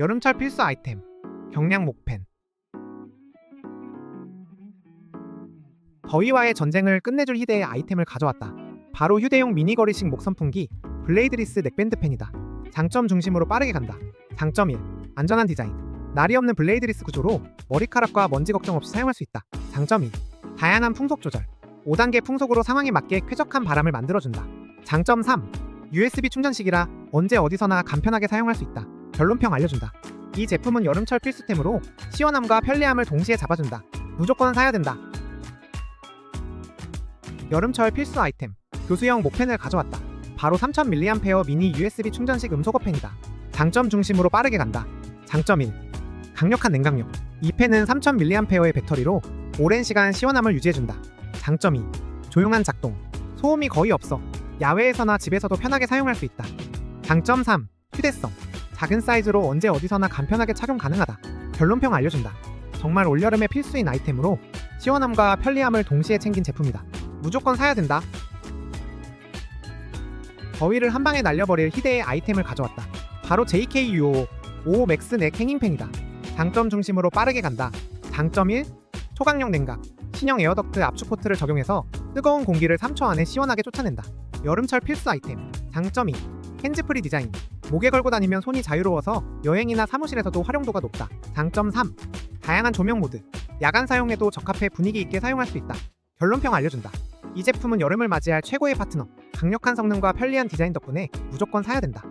여름철 필수 아이템 경량 목펜 더위와의 전쟁을 끝내줄 희대의 아이템을 가져왔다. 바로 휴대용 미니거리식 목선풍기 블레이드리스 넥밴드 펜이다. 장점 중심으로 빠르게 간다. 장점 1. 안전한 디자인. 날이 없는 블레이드리스 구조로 머리카락과 먼지 걱정 없이 사용할 수 있다. 장점 2. 다양한 풍속 조절. 5단계 풍속으로 상황에 맞게 쾌적한 바람을 만들어준다. 장점 3. USB 충전식이라 언제 어디서나 간편하게 사용할 수 있다. 결론평 알려준다. 이 제품은 여름철 필수템으로 시원함과 편리함을 동시에 잡아준다. 무조건 사야 된다. 여름철 필수 아이템 교수형 목펜을 가져왔다. 바로 3000mAh 미니 USB 충전식 음소거 펜이다. 장점 중심으로 빠르게 간다. 장점 1. 강력한 냉각력. 이 펜은 3000mAh의 배터리로 오랜 시간 시원함을 유지해준다. 장점 2. 조용한 작동. 소음이 거의 없어. 야외에서나 집에서도 편하게 사용할 수 있다. 장점 3. 휴대성. 작은 사이즈로 언제 어디서나 간편하게 착용 가능하다. 결론평 알려준다. 정말 올여름의 필수인 아이템으로 시원함과 편리함을 동시에 챙긴 제품이다. 무조건 사야 된다. 더위를 한 방에 날려버릴 희대의 아이템을 가져왔다. 바로 JKUO 5 맥스 넥 행잉팬이다. 장점 중심으로 빠르게 간다. 장점 1. 초강력 냉각. 신형 에어덕트 압축 포트를 적용해서 뜨거운 공기를 3초 안에 시원하게 쫓아낸다. 여름철 필수 아이템. 장점 2. 핸즈프리 디자인. 목에 걸고 다니면 손이 자유로워서 여행이나 사무실에서도 활용도가 높다. 장점 3. 다양한 조명 모드. 야간 사용에도 적합해 분위기 있게 사용할 수 있다. 결론평 알려준다. 이 제품은 여름을 맞이할 최고의 파트너. 강력한 성능과 편리한 디자인 덕분에 무조건 사야 된다.